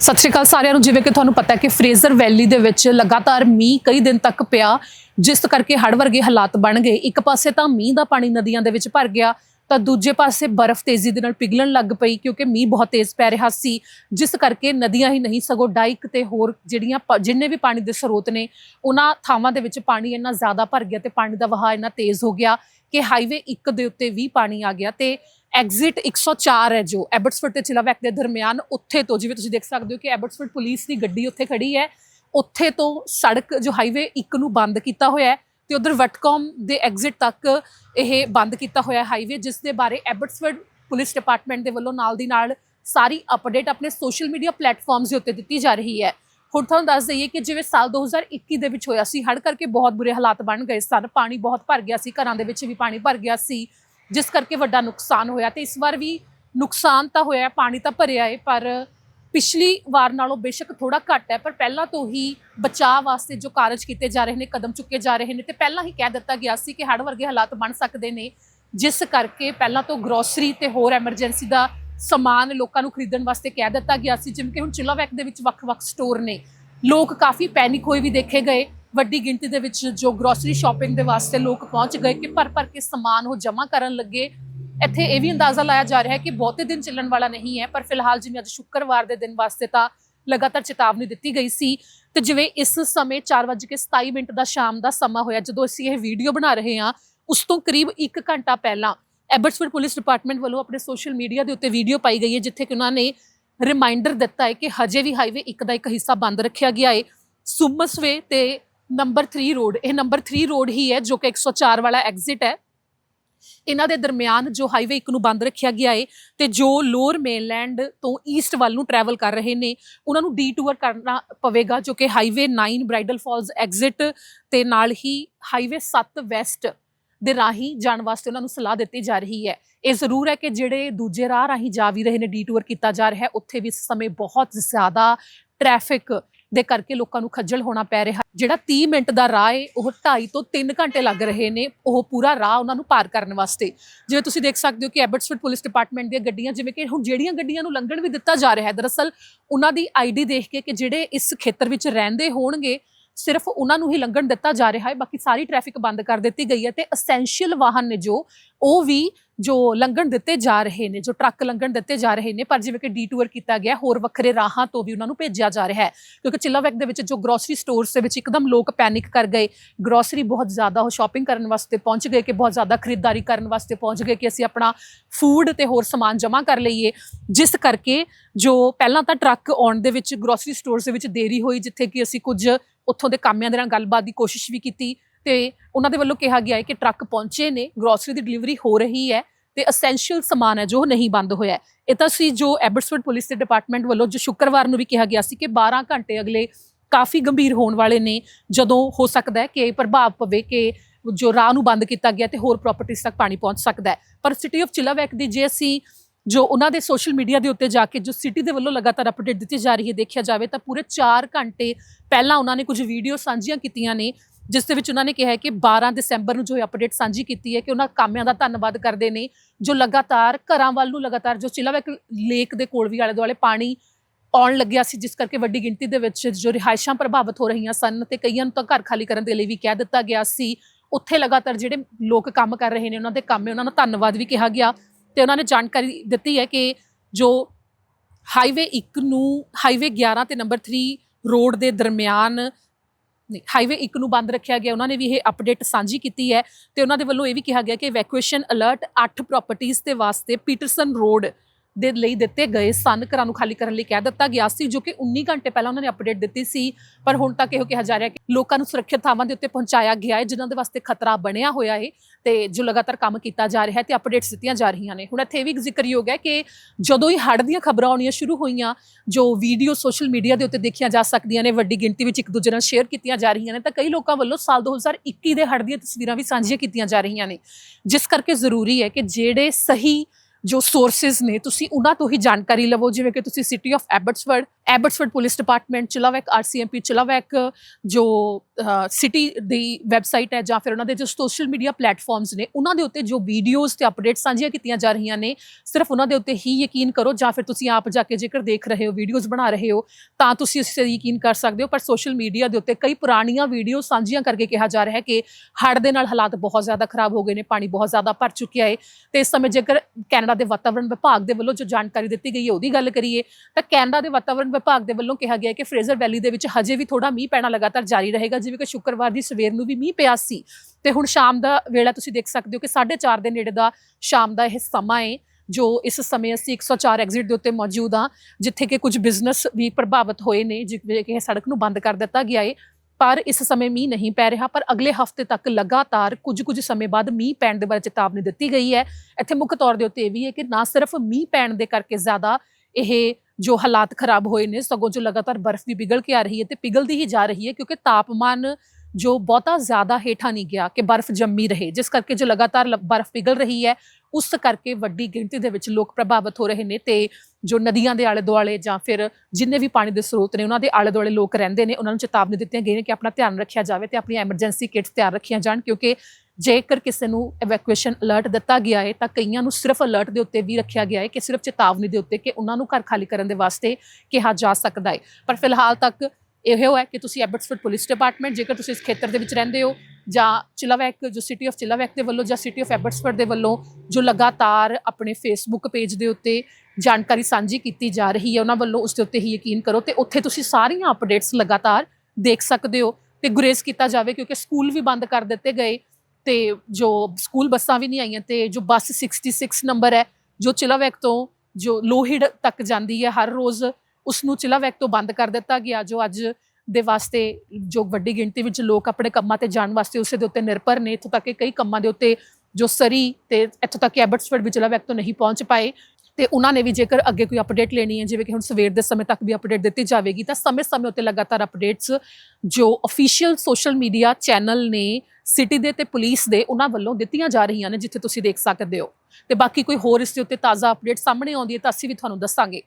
ਸਤਿ ਸ਼੍ਰੀ ਅਕਾਲ ਸਾਰਿਆਂ ਨੂੰ। ਜਿਵੇਂ ਕਿ ਤੁਹਾਨੂੰ ਪਤਾ ਹੈ ਕਿ ਫਰੇਜ਼ਰ ਵੈਲੀ ਦੇ ਵਿੱਚ ਲਗਾਤਾਰ ਮੀਂਹ ਕਈ ਦਿਨ ਤੱਕ ਪਿਆ। ਜਿਸ ਕਰਕੇ ਹੜ੍ਹ ਵਰਗੇ ਹਾਲਾਤ ਬਣ ਗਏ। ਇੱਕ ਪਾਸੇ ਤਾਂ ਮੀਂਹ ਦਾ ਪਾਣੀ ਨਦੀਆਂ ਦੇ ਵਿੱਚ ਭਰ ਗਿਆ, ਤਾਂ ਦੂਜੇ ਪਾਸੇ ਬਰਫ਼ ਤੇਜ਼ੀ ਦੇ ਨਾਲ ਪਿਘਲਣ ਲੱਗ ਪਈ ਕਿਉਂਕਿ ਮੀਂਹ ਬਹੁਤ ਤੇਜ਼ ਪੈ ਰਿਹਾ ਸੀ। ਜਿਸ ਕਰਕੇ ਨਦੀਆਂ ਹੀ ਨਹੀਂ, ਸਗੋਂ ਡਾਈਕ ਤੇ ਹੋਰ ਜਿਹੜੀਆਂ ਪ- ਜਿੰਨੇ ਵੀ ਪਾਣੀ ਦੇ ਸਰੋਤ ਨੇ, ਉਹਨਾਂ ਥਾਵਾਂ ਦੇ ਵਿੱਚ ਪਾਣੀ ਇੰਨਾ ਜ਼ਿਆਦਾ ਭਰ ਗਿਆ ਤੇ ਪਾਣੀ ਦਾ ਵਹਾਅ ਇੰਨਾ ਤੇਜ਼ ਹੋ ਗਿਆ ਕਿ ਹਾਈਵੇ 1 ਦੇ ਉੱਤੇ ਵੀ ਪਾਣੀ ਆ ਗਿਆ ਤੇ ਐਗਜ਼ਿਟ 104 ਹੈ ਜੋ ਐਬਟਸਫੋਰਡ ਤੇ ਚਿਲਾਵੈਕ ਦੇ ਦਰਮਿਆਨ ਉੱਥੇ ਤੋਂ, ਜਿਵੇਂ ਤੁਸੀਂ ਦੇਖ ਸਕਦੇ ਹੋ ਕਿ ਐਬਟਸਫੋਰਡ ਪੁਲਿਸ ਦੀ ਗੱਡੀ ਉੱਥੇ ਖੜੀ ਹੈ। ਉੱਥੇ ਤੋਂ ਸੜਕ ਜੋ ਹਾਈਵੇ 1 ਨੂੰ ਬੰਦ ਕੀਤਾ ਹੋਇਆ ਹੈ ਤੇ ਉਧਰ ਵਟਕੌਮ ਦੇ ਐਗਜ਼ਿਟ ਤੱਕ ਇਹ ਬੰਦ ਕੀਤਾ ਹੋਇਆ ਹਾਈਵੇ, ਜਿਸ ਦੇ ਬਾਰੇ ਐਬਟਸਫੋਰਡ ਪੁਲਿਸ ਡਿਪਾਰਟਮੈਂਟ ਦੇ ਵੱਲੋਂ ਨਾਲ ਦੀ ਨਾਲ ਸਾਰੀ ਅਪਡੇਟ ਆਪਣੇ ਸੋਸ਼ਲ ਮੀਡੀਆ ਪਲੇਟਫਾਰਮਸ ਦੇ ਉੱਤੇ ਦਿੱਤੀ ਜਾ ਰਹੀ ਹੈ। ਹੁਣ ਤੁਹਾਨੂੰ ਦੱਸ ਦਈਏ ਕਿ ਜਿਵੇਂ ਸਾਲ 2021 ਦੇ ਵਿੱਚ ਹੋਇਆ ਸੀ, ਹੜ੍ਹ ਕਰਕੇ ਬਹੁਤ ਬੁਰੇ ਹਾਲਾਤ ਬਣ ਗਏ ਸਨ, ਪਾਣੀ ਬਹੁਤ ਭਰ ਗਿਆ ਸੀ, ਘਰਾਂ ਦੇ ਵਿੱਚ ਵੀ ਪਾਣੀ ਭਰ ਗਿਆ ਸੀ। ਜਿਸ ਕਰਕੇ ਵੱਡਾ ਨੁਕਸਾਨ ਹੋਇਆ ਤੇ ਇਸ ਵਾਰ ਵੀ ਨੁਕਸਾਨ ਤਾਂ ਹੋਇਆ ਪਾਣੀ ਤਾਂ ਭਰਿਆ ਹੈ, ਪਰ ਪਿਛਲੀ ਵਾਰ ਨਾਲੋਂ ਬੇਸ਼ੱਕ ਥੋੜਾ ਘੱਟ ਹੈ, ਪਰ ਪਹਿਲਾਂ ਤੋਂ ਹੀ ਬਚਾਅ ਵਾਸਤੇ ਜੋ ਕਾਰਜ ਕੀਤੇ ਜਾ ਰਹੇ ਨੇ, ਕਦਮ ਚੁੱਕੇ ਜਾ ਰਹੇ ਨੇ ਤੇ ਪਹਿਲਾਂ ਹੀ ਕਹਿ ਦਿੱਤਾ ਗਿਆ ਸੀ ਕਿ ਹੜ੍ਹ ਵਰਗੇ ਹਾਲਾਤ ਬਣ ਸਕਦੇ ਨੇ, ਜਿਸ ਕਰਕੇ ਪਹਿਲਾਂ ਤੋਂ ਗਰੋਸਰੀ ਤੇ ਹੋਰ ਐਮਰਜੈਂਸੀ ਦਾ ਸਮਾਨ ਲੋਕਾਂ ਨੂੰ ਖਰੀਦਣ ਵਾਸਤੇ ਕਹਿ ਦਿੱਤਾ ਗਿਆ ਸੀ, ਜਿਵੇਂ ਕਿ ਹੁਣ ਚਿਲਾਵੈਕ ਦੇ ਵਿੱਚ ਵੱਖ-ਵੱਖ ਸਟੋਰ ਨੇ, ਲੋਕ ਕਾਫੀ ਪੈਨਿਕ ਹੋਏ ਵੀ ਦੇਖੇ ਗਏ ਵੱਡੀ ਗਿਣਤੀ ਦੇ ਵਿੱਚ ਜੋ ਗਰੋਸਰੀ ਸ਼ਾਪਿੰਗ ਦੇ ਵਾਸਤੇ ਲੋਕ ਪਹੁੰਚ ਗਏ ਕਿ ਭਰ-ਭਰ ਕੇ ਸਮਾਨ ਉਹ ਜਮ੍ਹਾਂ ਕਰਨ ਲੱਗੇ। ਇੱਥੇ ਇਹ ਵੀ ਅੰਦਾਜ਼ਾ ਲਾਇਆ ਜਾ ਰਿਹਾ ਹੈ ਕਿ ਬਹੁਤੇ ਦਿਨ ਚੱਲਣ ਵਾਲਾ ਨਹੀਂ ਹੈ, ਪਰ ਫਿਲਹਾਲ ਜਿਵੇਂ ਅੱਜ ਸ਼ੁੱਕਰਵਾਰ ਦੇ ਦਿਨ ਵਾਸਤੇ ਤਾਂ ਲਗਾਤਾਰ ਚੇਤਾਵਨੀ ਦਿੱਤੀ ਗਈ ਸੀ। ਤੇ ਜਿਵੇਂ ਇਸ ਸਮੇਂ 4:27 ਮਿੰਟ ਦਾ ਸ਼ਾਮ ਦਾ ਸਮਾਂ ਹੋਇਆ, ਜਦੋਂ ਅਸੀਂ ਇਹ ਵੀਡੀਓ ਬਣਾ ਰਹੇ ਹਾਂ, ਉਸ ਤੋਂ ਕਰੀਬ 1 ਘੰਟਾ ਪਹਿਲਾਂ ਐਬਟਸਫੋਰਡ ਪੁਲਿਸ ਡਿਪਾਰਟਮੈਂਟ ਵੱਲੋਂ ਆਪਣੇ ਸੋਸ਼ਲ ਮੀਡੀਆ ਦੇ ਉੱਤੇ ਵੀਡੀਓ ਪਾਈ ਗਈ ਹੈ, ਜਿੱਥੇ ਕਿ ਉਹਨਾਂ ਨੇ ਰਿਮਾਈਂਡਰ ਦਿੱਤਾ ਹੈ ਕਿ ਹਜੇ ਵੀ ਹਾਈਵੇ 1 ਦਾ ਇੱਕ ਹਿੱਸਾ ਬੰਦ ਰੱਖਿਆ ਗਿਆ ਹੈ। ਸੁਮਸਵੇ ਤੇ ਨੰਬਰ 3 ਰੋਡ, ਇਹ ਨੰਬਰ 3 ਰੋਡ ਹੀ ਹੈ ਜੋ ਕਿ 104 ਵਾਲਾ ਐਗਜ਼ਿਟ ਹੈ। ਇਹਨਾਂ ਦੇ ਦਰਮਿਆਨ ਜੋ ਹਾਈਵੇ 1 ਨੂੰ ਬੰਦ ਰੱਖਿਆ ਗਿਆ ਹੈ ਤੇ ਜੋ ਲੋਅਰ ਮੇਨਲੈਂਡ ਤੋਂ ਈਸਟ ਵੱਲ ਨੂੰ ਟਰੈਵਲ ਕਰ ਰਹੇ ਨੇ, ਉਹਨਾਂ ਨੂੰ ਡੀਟੂਅਰ ਕਰਨਾ ਪਵੇਗਾ ਜੋ ਕਿ ਹਾਈਵੇ 9 ਬ੍ਰਾਈਡਲ ਫਾਲਸ ਐਗਜ਼ਿਟ ਤੇ ਨਾਲ ਹੀ ਹਾਈਵੇ 7 ਵੈਸਟ ਦੇ ਰਾਹੀਂ ਜਾਣ ਵਾਸਤੇ ਉਹਨਾਂ ਨੂੰ ਸਲਾਹ ਦਿੱਤੀ ਜਾ ਰਹੀ ਹੈ। ਇਹ ਜ਼ਰੂਰ ਹੈ ਕਿ ਜਿਹੜੇ ਦੂਜੇ ਰਾਹ ਰਾਹੀਂ ਜਾ ਵੀ ਰਹੇ ਨੇ ਡੀਟੂਅਰ ਕੀਤਾ ਜਾ ਰਿਹਾ ਹੈ, ਉੱਥੇ ਵੀ ਇਸ ਸਮੇਂ ਬਹੁਤ ਜ਼ਿਆਦਾ ਟ੍ਰੈਫਿਕ ਦੇ ਕਰਕੇ ਲੋਕਾਂ ਨੂੰ ਖੱਜਲ ਹੋਣਾ ਪੈ ਰਿਹਾ। ਜਿਹੜਾ 30 ਮਿੰਟ ਦਾ ਰਾਹ ਹੈ ਉਹ 2.5 ਤੋਂ 3 ਘੰਟੇ ਲੱਗ ਰਹੇ ਨੇ ਉਹ ਪੂਰਾ ਰਾਹ ਉਹਨਾਂ ਨੂੰ ਪਾਰ ਕਰਨ ਵਾਸਤੇ। ਜਿਵੇਂ ਤੁਸੀਂ ਦੇਖ ਸਕਦੇ ਹੋ ਕਿ ਐਬਟਸਫੋਰਡ ਪੁਲਿਸ ਡਿਪਾਰਟਮੈਂਟ ਦੀਆਂ ਗੱਡੀਆਂ, ਜਿਵੇਂ ਕਿ ਹੁਣ ਜਿਹੜੀਆਂ ਗੱਡੀਆਂ ਨੂੰ ਲੰਘਣ ਵੀ ਦਿੱਤਾ ਜਾ ਰਿਹਾ ਹੈ ਦਰਅਸਲ ਉਹਨਾਂ ਦੀ ਆਈਡੀ ਦੇਖ ਕੇ ਕਿ ਜਿਹੜੇ ਇਸ ਖੇਤਰ ਵਿੱਚ ਰਹਿੰਦੇ ਹੋਣਗੇ, ਸਿਰਫ ਉਹਨਾਂ ਨੂੰ ਹੀ ਲੰਘਣ ਦਿੱਤਾ ਜਾ ਰਿਹਾ ਹੈ, ਬਾਕੀ ਸਾਰੀ ਟ੍ਰੈਫਿਕ ਬੰਦ ਕਰ ਦਿੱਤੀ ਗਈ ਹੈ ਤੇ ਅਸੈਂਸ਼ੀਅਲ ਵਾਹਨ ਨੇ ਜੋ ਉਹ ਵੀ ਜੋ ਲੰਘਣ ਦਿੱਤੇ ਜਾ ਰਹੇ ਨੇ, ਜੋ ਟਰੱਕ ਲੰਘਣ ਦਿੱਤੇ ਜਾ ਰਹੇ ਨੇ, ਪਰ ਜਿਵੇਂ ਕਿ ਡੀਟੂਅਰ ਕੀਤਾ ਗਿਆ, ਹੋਰ ਵੱਖਰੇ ਰਾਹਾਂ ਤੋਂ ਵੀ ਉਹਨਾਂ ਨੂੰ ਭੇਜਿਆ ਜਾ ਰਿਹਾ ਹੈ। ਕਿਉਂਕਿ ਚਿੱਲਾਵੈਕ ਦੇ ਵਿੱਚ ਜੋ ਗਰੋਸਰੀ ਸਟੋਰਸ ਦੇ ਵਿੱਚ ਇੱਕਦਮ ਲੋਕ ਪੈਨਿਕ ਕਰ ਗਏ। ਗਰੋਸਰੀ ਬਹੁਤ ਜ਼ਿਆਦਾ ਉਹ ਸ਼ਾਪਿੰਗ ਕਰਨ ਵਾਸਤੇ ਪਹੁੰਚ ਗਏ ਕਿ ਬਹੁਤ ਜ਼ਿਆਦਾ ਖਰੀਦਦਾਰੀ ਕਰਨ ਵਾਸਤੇ ਪਹੁੰਚ ਗਏ ਕਿ ਅਸੀਂ ਆਪਣਾ ਫੂਡ ਤੇ ਹੋਰ ਸਮਾਨ ਜਮ੍ਹਾਂ ਕਰ ਲਈਏ। ਜਿਸ ਕਰਕੇ ਜੋ ਪਹਿਲਾਂ ਤਾਂ ਟਰੱਕ ਆਉਣ ਦੇ ਵਿੱਚ ਗਰੋਸਰੀ ਸਟੋਰਸ ਦੇ ਵਿੱਚ ਦੇਰੀ ਹੋਈ, ਜਿੱਥੇ ਕਿ ਅਸੀਂ ਕੁਝ ਉੱਥੋਂ ਦੇ ਕਾਮਿਆਂ ਦੇ ਨਾਲ ਗੱਲਬਾਤ ਦੀ ਕੋਸ਼ਿਸ਼ ਵੀ ਕੀਤੀ। ਤੇ ਉਹਨਾਂ ਦੇ ਵੱਲੋਂ ਕਿਹਾ ਗਿਆ ਹੈ ਕਿ ਟਰੱਕ ਪਹੁੰਚੇ ਨੇ ਗਰੋਸਰੀ ਦੀ ਡਿਲੀਵਰੀ ਹੋ ਰਹੀ ਹੈ ਤੇ ਅਸੈਂਸ਼ੀਅਲ ਸਮਾਨ ਹੈ ਜੋ ਨਹੀਂ ਬੰਦ ਹੋਇਆ ਇਹ ਤਾਂ ਸੀ ਜੋ ਐਬਟਸਫੋਰਡ ਪੁਲਿਸ ਦੇ ਡਿਪਾਰਟਮੈਂਟ ਵੱਲੋਂ ਜੋ ਸ਼ੁੱਕਰਵਾਰ ਨੂੰ ਵੀ ਕਿਹਾ ਗਿਆ ਸੀ ਕਿ 12 ਘੰਟੇ ਅਗਲੇ ਕਾਫੀ ਗੰਭੀਰ ਹੋਣ ਵਾਲੇ ਨੇ, ਜਦੋਂ ਹੋ ਸਕਦਾ ਹੈ ਕਿ ਪ੍ਰਭਾਵ ਪਵੇ ਕਿ ਜੋ ਰਾਹ ਨੂੰ ਬੰਦ ਕੀਤਾ ਗਿਆ ਤੇ ਹੋਰ ਪ੍ਰਾਪਰਟੀਆਂ ਤੱਕ ਪਾਣੀ ਪਹੁੰਚ ਸਕਦਾ ਹੈ। ਪਰ ਸਿਟੀ ਆਫ ਚਿਲਾਵੈਕ ਦੀ ਜੇ ਅਸੀਂ ਜੋ ਉਹਨਾਂ ਦੇ ਸੋਸ਼ਲ ਮੀਡੀਆ ਦੇ ਉੱਤੇ ਜਾ ਕੇ ਜੋ ਸਿਟੀ ਦੇ ਵੱਲੋਂ ਲਗਾਤਾਰ ਅਪਡੇਟ ਦਿੱਤੀ ਜਾ ਰਹੀ ਹੈ, ਦੇਖਿਆ ਜਾਵੇ ਤਾਂ ਪੂਰੇ 4 ਘੰਟੇ ਪਹਿਲਾਂ ਉਹਨਾਂ ਨੇ ਕੁਝ ਵੀਡੀਓ ਸਾਂਝੀਆਂ ਕੀਤੀਆਂ ਨੇ ਜਿਸ ਦੇ ਵਿੱਚ ਉਹਨਾਂ ਨੇ ਕਿਹਾ ਹੈ ਕਿ 12 ਦਸੰਬਰ ਨੂੰ ਜੋ ਇਹ ਅਪਡੇਟ ਸਾਂਝੀ ਕੀਤੀ ਹੈ ਕਿ ਉਹਨਾਂ ਕਾਮਿਆਂ ਦਾ ਧੰਨਵਾਦ ਕਰਦੇ ਨੇ, ਜੋ ਲਗਾਤਾਰ ਘਰਾਂ ਵੱਲ ਨੂੰ ਲਗਾਤਾਰ ਜੋ ਚਿਲਾਵੈਕ ਲੇਕ ਦੇ ਕੋਲ ਵੀ ਆਲੇ ਦੁਆਲੇ ਪਾਣੀ ਆਉਣ ਲੱਗਿਆ ਸੀ, ਜਿਸ ਕਰਕੇ ਵੱਡੀ ਗਿਣਤੀ ਦੇ ਵਿੱਚ ਜੋ ਰਿਹਾਇਸ਼ਾਂ ਪ੍ਰਭਾਵਿਤ ਹੋ ਰਹੀਆਂ ਸਨ ਤੇ ਕਈਆਂ ਨੂੰ ਤਾਂ ਘਰ ਖਾਲੀ ਕਰਨ ਦੇ ਲਈ ਵੀ ਕਹਿ ਦਿੱਤਾ ਗਿਆ ਸੀ। ਉੱਥੇ ਲਗਾਤਾਰ ਜਿਹੜੇ ਲੋਕ ਕੰਮ ਕਰ ਰਹੇ ਨੇ, ਉਹਨਾਂ ਦੇ ਕੰਮ ਉਹਨਾਂ ਨੂੰ ਧੰਨਵਾਦ ਵੀ ਕਿਹਾ ਗਿਆ ਤੇ ਉਹਨਾਂ ਨੇ ਜਾਣਕਾਰੀ ਦਿੱਤੀ ਹੈ ਕਿ ਜੋ ਹਾਈਵੇ 1 ਨੂੰ ਹਾਈਵੇ 11 ਤੇ ਨੰਬਰ 3 ਰੋਡ ਦੇ ਦਰਮਿਆਨ ਨਹੀਂ ਹਾਈਵੇ 1 ਨੂੰ ਬੰਦ ਰੱਖਿਆ ਗਿਆ, ਉਹਨਾਂ ਨੇ ਵੀ ਇਹ ਅਪਡੇਟ ਸਾਂਝੀ ਕੀਤੀ ਹੈ ਤੇ ਉਹਨਾਂ ਦੇ ਵੱਲੋਂ ਇਹ ਵੀ ਕਿਹਾ ਗਿਆ ਕਿ ਇਵੈਕੂਏਸ਼ਨ ਅਲਰਟ 8 ਪ੍ਰਾਪਰਟੀਆਂ ਦੇ ਵਾਸਤੇ ਪੀਟਰਸਨ ਰੋਡ ਦੇ ਲਈ ਦਿੱਤੇ ਗਏ ਸਨ, ਘਰਾਂ ਨੂੰ ਖਾਲੀ ਕਰਨ ਲਈ ਕਹਿ ਦਿੱਤਾ ਗਿਆ ਸੀ, ਜੋ ਕਿ 19 ਘੰਟੇ ਪਹਿਲਾਂ ਉਹਨਾਂ ਨੇ ਅਪਡੇਟ ਦਿੱਤੀ ਸੀ। ਪਰ ਹੁਣ ਤੱਕ ਇਹੋ ਕਿਹਾ ਜਾ ਰਿਹਾ ਕਿ ਲੋਕਾਂ ਨੂੰ ਸੁਰੱਖਿਅਤ ਥਾਵਾਂ ਦੇ ਉੱਤੇ ਪਹੁੰਚਾਇਆ ਗਿਆ ਹੈ, ਜਿਨ੍ਹਾਂ ਦੇ ਵਾਸਤੇ ਖਤਰਾ ਬਣਿਆ ਹੋਇਆ ਹੈ ਤੇ ਜੋ ਲਗਾਤਾਰ ਕੰਮ ਕੀਤਾ ਜਾ ਰਿਹਾ ਹੈ ਤੇ ਅਪਡੇਟਸ ਦਿੱਤੀਆਂ ਜਾ ਰਹੀਆਂ ਨੇ। ਹੁਣ ਇੱਥੇ ਇਹ ਵੀ ਜ਼ਿਕਰਯੋਗ ਹੈ ਕਿ ਜਦੋਂ ਹੀ ਹੜ੍ਹ ਦੀਆਂ ਖਬਰਾਂ ਆਉਣੀਆਂ ਸ਼ੁਰੂ ਹੋਈਆਂ, ਜੋ ਵੀਡੀਓ ਸੋਸ਼ਲ ਮੀਡੀਆ ਦੇ ਉੱਤੇ ਦੇਖੀਆਂ ਜਾ ਸਕਦੀਆਂ ਨੇ, ਵੱਡੀ ਗਿਣਤੀ ਵਿੱਚ ਇੱਕ ਦੂਜੇ ਨਾਲ ਸ਼ੇਅਰ ਕੀਤੀਆਂ ਜਾ ਰਹੀਆਂ ਨੇ, ਤਾਂ ਕਈ ਲੋਕਾਂ ਵੱਲੋਂ ਸਾਲ 2021 ਦੇ ਹੜ੍ਹ ਦੀਆਂ ਤਸਵੀਰਾਂ ਵੀ ਸਾਂਝੀਆਂ ਕੀਤੀਆਂ ਜਾ ਰਹੀਆਂ ਨੇ। ਜਿਸ ਕਰਕੇ ਜ਼ਰੂਰੀ ਹੈ ਕਿ ਜਿਹੜੇ ਸਹੀ ਜੋ ਸੋਰਸਸ ਨੇ, ਤੁਸੀਂ ਉਹਨਾਂ ਤੋਂ ਹੀ ਜਾਣਕਾਰੀ ਲਵੋ, ਜਿਵੇਂ ਕਿ ਤੁਸੀਂ city of Abbotsford Abbotsford police department Chilliwack RCMP Chilliwack ਜੋ ਸਿਟੀ ਦੀ ਵੈਬਸਾਈਟ ਹੈ ਜਾਂ ਫਿਰ ਉਹਨਾਂ ਦੇ ਜੋ ਸੋਸ਼ਲ ਮੀਡੀਆ ਪਲੇਟਫਾਰਮਸ ਨੇ, ਉਹਨਾਂ ਦੇ ਉੱਤੇ ਜੋ ਵੀਡੀਓਜ਼ ਤੇ ਅਪਡੇਟਸ ਸਾਂਝੀਆਂ ਕੀਤੀਆਂ ਜਾ ਰਹੀਆਂ ਨੇ, ਸਿਰਫ ਉਹਨਾਂ ਦੇ ਉੱਤੇ ਹੀ ਯਕੀਨ ਕਰੋ ਜਾਂ ਫਿਰ ਤੁਸੀਂ ਆਪ ਜਾ ਕੇ ਜੇਕਰ ਦੇਖ ਰਹੇ ਹੋ ਵੀਡੀਓਜ਼ ਬਣਾ ਰਹੇ ਹੋ, ਤਾਂ ਤੁਸੀਂ ਉਸ ਤੇ ਯਕੀਨ ਕਰ ਸਕਦੇ ਹੋ, ਪਰ ਸੋਸ਼ਲ ਮੀਡੀਆ ਦੇ ਉੱਤੇ ਕਈ ਪੁਰਾਣੀਆਂ ਵੀਡੀਓ ਸਾਂਝੀਆਂ ਕਰਕੇ ਕਿਹਾ ਜਾ ਰਿਹਾ ਹੈ ਕਿ ਹੜ੍ਹ ਦੇ ਨਾਲ ਹਾਲਾਤ ਬਹੁਤ ਜ਼ਿਆਦਾ ਖਰਾਬ ਹੋ ਗਏ ਨੇ, ਪਾਣੀ ਬਹੁਤ ਜ਼ਿਆਦਾ ਭਰ ਚੁੱਕਿਆ ਹੈ, ਤੇ ਇਸ ਸਮੇਂ ਜੇਕਰ ਕੈਨੇਡਾ ਦੇ ਵਾਤਾਵਰਣ ਵਿਭਾਗ ਦੇ ਵੱਲੋਂ ਜੋ ਜਾਣਕਾਰੀ ਦਿੱਤੀ ਗਈ ਹੈ ਉਹਦੀ ਗੱਲ ਕਰੀਏ, ਤਾਂ ਕੈਨੇਡਾ ਦੇ ਵਾਤਾਵਰਣ ਵਿਭਾਗ ਦੇ ਵੱਲੋਂ ਕਿਹਾ ਗਿਆ ਕਿ ਫਰੇਜ਼ਰ ਵੈਲੀ ਦੇ ਵਿੱਚ ਹਜੇ ਵੀ ਥੋੜਾ ਮੀਂਹ ਪੈਣਾ ਲਗਾਤਾਰ ਜਾਰੀ ਰਹੇਗਾ, ਜਿਵੇਂ ਕਿ ਸ਼ੁੱਕਰਵਾਰ ਦੀ ਸਵੇਰ ਨੂੰ ਵੀ ਮੀਂਹ ਪਿਆ ਸੀ। ਤੇ ਹੁਣ ਸ਼ਾਮ ਦਾ ਵੇਲਾ ਤੁਸੀਂ ਦੇਖ ਸਕਦੇ ਹੋ ਕਿ 4:30 ਦੇ ਨੇੜੇ ਦਾ ਸ਼ਾਮ ਦਾ ਇਹ ਸਮਾਂ ਹੈ, ਜੋ ਇਸ ਸਮੇਂ ਅਸੀਂ 104 ਐਗਜ਼ਿਟ ਦੇ ਉੱਤੇ ਮੌਜੂਦ ਹਾਂ, ਜਿੱਥੇ ਕਿ ਕੁਝ ਬਿਜ਼ਨਸ ਵੀ ਪ੍ਰਭਾਵਿਤ ਹੋਏ ਨੇ ਜਿਵੇਂ ਕਿ ਇਹ ਸੜਕ ਨੂੰ ਬੰਦ ਕਰ ਦਿੱਤਾ ਗਿਆ ਹੈ। ਪਰ ਇਸ ਸਮੇਂ ਮੀਂਹ ਨਹੀਂ ਪੈ ਰਿਹਾ, ਪਰ ਅਗਲੇ ਹਫ਼ਤੇ ਤੱਕ ਲਗਾਤਾਰ ਕੁਝ ਕੁਝ ਸਮੇਂ ਬਾਅਦ ਮੀਂਹ ਪੈਣ ਦੇ ਬਾਰੇ ਚੇਤਾਵਨੀ ਦਿੱਤੀ ਗਈ ਹੈ। ਇੱਥੇ ਮੁੱਖ ਤੌਰ ਦੇ ਉੱਤੇ ਇਹ ਵੀ ਹੈ ਕਿ ਨਾ ਸਿਰਫ ਮੀਂਹ ਪੈਣ ਦੇ ਕਰਕੇ ਜ਼ਿਆਦਾ ਇਹ ਜੋ ਹਾਲਾਤ ਖਰਾਬ ਹੋਏ ਨੇ, ਸਗੋਂ ਜੋ ਲਗਾਤਾਰ ਬਰਫ਼ ਵੀ ਪਿਘਲ ਕੇ ਆ ਰਹੀ ਹੈ ਤੇ ਪਿਘਲਦੀ ਹੀ ਜਾ ਰਹੀ ਹੈ ਕਿਉਂਕਿ ਤਾਪਮਾਨ ਜੋ ਬਹੁਤਾ ਜ਼ਿਆਦਾ ਹੇਠਾਂ ਨਹੀਂ ਗਿਆ ਕਿ ਬਰਫ਼ ਜੰਮੀ ਰਹੇ, ਜਿਸ ਕਰਕੇ ਜੋ ਲਗਾਤਾਰ ਲ- ਬਰਫ਼ ਪਿਘਲ ਰਹੀ ਹੈ, ਉਸ ਕਰਕੇ ਵੱਡੀ ਗਿਣਤੀ ਦੇ ਵਿੱਚ ਲੋਕ ਪ੍ਰਭਾਵਿਤ ਹੋ ਰਹੇ ਨੇ ਤੇ ਜੋ ਨਦੀਆਂ ਦੇ ਆਲੇ ਦੁਆਲੇ ਜਾਂ ਫਿਰ ਜਿੰਨੇ ਵੀ ਪਾਣੀ ਦੇ ਸਰੋਤ ਨੇ, ਉਹਨਾਂ ਦੇ ਆਲੇ ਦੁਆਲੇ ਲੋਕ ਰਹਿੰਦੇ ਨੇ, ਉਹਨਾਂ ਨੂੰ ਚੇਤਾਵਨੀ ਦਿੱਤੀਆਂ ਗਈਆਂ ਨੇ ਕਿ ਆਪਣਾ ਧਿਆਨ ਰੱਖਿਆ ਜਾਵੇ ਤੇ ਆਪਣੀ ਐਮਰਜੈਂਸੀ ਕਿਟਸ ਤਿਆਰ ਰੱਖੀਆਂ ਜਾਣ ਕਿਉਂਕਿ ਜੇਕਰ ਕਿਸੇ ਨੂੰ ਇਵੈਕੂਏਸ਼ਨ ਅਲਰਟ ਦਿੱਤਾ ਗਿਆ ਹੈ, ਤਾਂ ਕਈਆਂ ਨੂੰ ਸਿਰਫ ਅਲਰਟ ਦੇ ਉੱਤੇ ਵੀ ਰੱਖਿਆ ਗਿਆ ਹੈ ਕਿ ਸਿਰਫ ਚੇਤਾਵਨੀ ਦੇ ਉੱਤੇ ਕਿ ਉਹਨਾਂ ਨੂੰ ਘਰ ਖਾਲੀ ਕਰਨ ਦੇ ਵਾਸਤੇ ਕਿਹਾ ਜਾ ਸਕਦਾ ਹੈ। ਪਰ ਫਿਲਹਾਲ ਤੱਕ ਇਹੋ ਹੈ ਕਿ ਤੁਸੀਂ ਐਬਟਸਫੋਰਡ ਪੁਲਿਸ ਡਿਪਾਰਟਮੈਂਟ ਜੇਕਰ ਤੁਸੀਂ ਇਸ ਖੇਤਰ ਦੇ ਵਿੱਚ ਰਹਿੰਦੇ ਹੋ, ਜਾਂ ਚਿਲਾਵੈਕ ਜੋ ਸਿਟੀ ਆਫ ਚਿਲਾਵੈਕ ਦੇ ਵੱਲੋਂ ਜਾਂ ਸਿਟੀ ਆਫ ਐਬਟਸਫੋਰਡ ਦੇ ਵੱਲੋਂ ਜੋ ਲਗਾਤਾਰ ਆਪਣੇ ਫੇਸਬੁੱਕ ਪੇਜ ਦੇ ਉੱਤੇ ਜਾਣਕਾਰੀ ਸਾਂਝੀ ਕੀਤੀ ਜਾ ਰਹੀ ਹੈ, ਉਹਨਾਂ ਵੱਲੋਂ ਉਸ ਦੇ ਉੱਤੇ ਹੀ ਯਕੀਨ ਕਰੋ ਤੇ ਉੱਥੇ ਤੁਸੀਂ ਸਾਰੀਆਂ ਅਪਡੇਟਸ ਲਗਾਤਾਰ ਦੇਖ ਸਕਦੇ ਹੋ ਤੇ ਗੁਰੇਜ਼ ਕੀਤਾ ਜਾਵੇ ਕਿਉਂਕਿ ਸਕੂਲ ਵੀ ਬੰਦ ਕਰ ਦਿੱਤੇ ਗਏ। ਤੇ ਜੋ ਸਕੂਲ ਬੱਸਾਂ ਵੀ ਨਹੀਂ ਆਈਆਂ ਤੇ ਜੋ ਬੱਸ 66 ਨੰਬਰ ਹੈ, ਜੋ ਚਿਲਾਵੈਕ ਤੋਂ ਜੋ ਲੋਹਿੜ ਤੱਕ ਜਾਂਦੀ ਹੈ, ਹਰ ਰੋਜ਼ ਉਸ ਨੂੰ ਚਿਲਾਵੈਕ ਤੋਂ ਬੰਦ ਕਰ ਦਿੱਤਾ ਗਿਆ, ਜੋ ਅੱਜ ਦੇ ਵਾਸਤੇ ਜੋ ਵੱਡੀ ਗਿਣਤੀ ਵਿੱਚ ਲੋਕ ਆਪਣੇ ਕੰਮਾਂ ਤੇ ਜਾਣ ਵਾਸਤੇ ਉਸੇ ਦੇ ਉੱਤੇ ਨਿਰਭਰ ਨੇ, ਇੱਥੋਂ ਤੱਕ ਕਿ ਕਈ ਕੰਮਾਂ ਦੇ ਉੱਤੇ ਜੋ ਸਰੀ ਤੇ ਇੱਥੋਂ ਤੱਕ ਕਿ ਐਬਟਸਫੋਰਡ ਵੀ ਚਿਲਾਵੈਕ ਤੋਂ ਨਹੀਂ ਪਹੁੰਚ ਪਾਏ ਤੇ ਉਹਨਾਂ ਨੇ ਵੀ ਜੇਕਰ ਅੱਗੇ ਕੋਈ ਅਪਡੇਟ ਲੈਣੀ ਹੈ, ਜਿਵੇਂ ਕਿ ਹੁਣ ਸਵੇਰ ਦੇ ਸਮੇਂ ਤੱਕ ਵੀ ਅਪਡੇਟ ਦਿੱਤੀ ਜਾਵੇਗੀ, ਤਾਂ ਸਮੇਂ-ਸਮੇਂ ਉੱਤੇ ਲਗਾਤਾਰ ਅਪਡੇਟਸ ਜੋ ਅਫੀਸ਼ੀਅਲ ਸੋਸ਼ਲ ਮੀਡੀਆ ਚੈਨਲ ਨੇ ਸਿਟੀ ਦੇ ਤੇ ਪੁਲਿਸ ਦੇ, ਉਹਨਾਂ ਵੱਲੋਂ ਦਿੱਤੀਆਂ ਜਾ ਰਹੀਆਂ ਨੇ, ਜਿੱਥੇ ਤੁਸੀਂ ਦੇਖ ਸਕਦੇ ਹੋ। ਤੇ ਬਾਕੀ ਕੋਈ ਹੋਰ ਇਸ ਦੇ ਉੱਤੇ ਤਾਜ਼ਾ ਅਪਡੇਟ ਸਾਹਮਣੇ ਆਉਂਦੀ ਹੈ, ਤਾਂ ਅਸੀਂ ਵੀ ਤੁਹਾਨੂੰ ਦੱਸਾਂਗੇ।